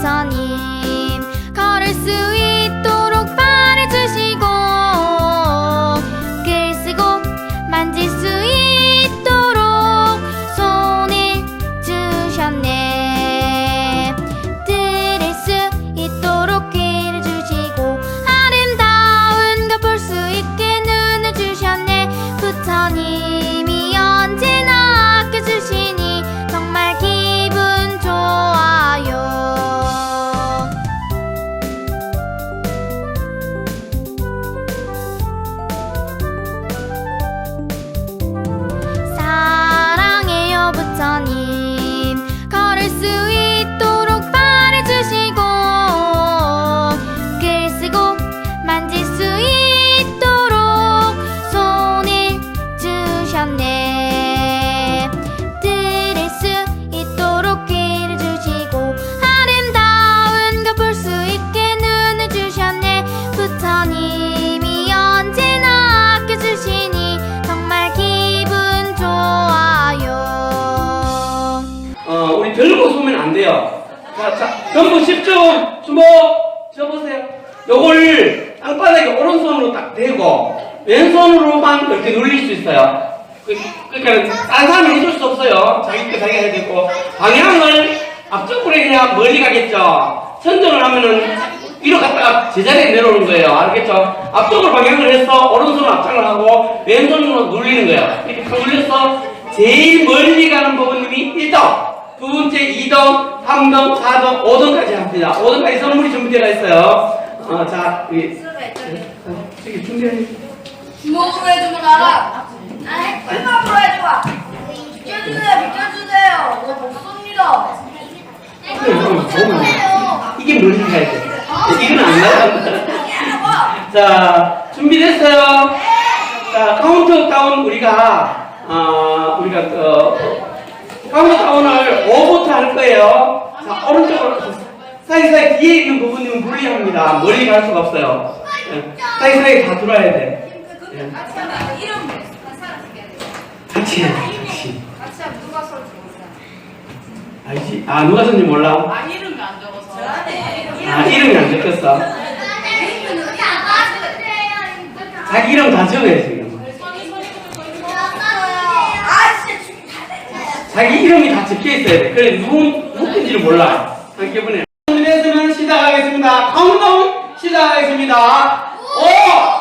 부처 서면 안 돼요. 자, 자, 전부 집중, 주먹, 접으세요. 요걸 땅바닥에 오른손으로 딱 대고, 왼손으로만 이렇게 눌릴 수 있어요. 그, 그러니까 딴 사람이 해줄 수 없어요. 자기 거 자기가 해야 되고, 방향을 앞쪽으로 해야 멀리 가겠죠. 선정을 하면은 위로 갔다가 제자리에 내려오는 거예요. 알겠죠? 앞쪽으로 방향을 해서 오른손으로 앞장을 하고, 왼손으로 눌리는 거예요. 이렇게 탁 눌려서 제일 멀리 가는 부분님이 1등, 두 번째 2등, 3등, 4등, 5등까지 합니다. 5등까지 선물이 준비되어 있어요. 어, 자, 여기, 저기 준비해. 주먹으로 해주면 알아. 아니, 꿀밥으로 해줘. 비켜주세요, 비켜주세요. 이거 못 쏩니다. 이게 멀리 가야 돼. 이건 안 나간다. 자, 준비됐어요? 자, 카운트 다운 우리가, 어, 우리가, 어, 카운트다운을 5부터 할 거예요. 자, 오른쪽으로, 사이사이 뒤에 있는 부분이면 불리합니다. 멀리 갈 수가 없어요. 예, 사이사이 다 들어야 돼. 예. 같이 하면 이름 한 사람씩 해야 돼. 같이 해, 같이. 같이 하면 누가 서로 적었어? 알지? 아, 누가 썼는지 몰라? 아, 이름이 안 적어서. 저한테 아, 이름이 안 적혔어. 자기 이름 다 적어야 지금. 아, 진짜 죽 자기 이름이 다 적혀 있어야 돼. 그래 누구 누군지를 몰라. 한 기분에. 준비됐으면 시작하겠습니다. 카운트다운 시작하겠습니다. 5,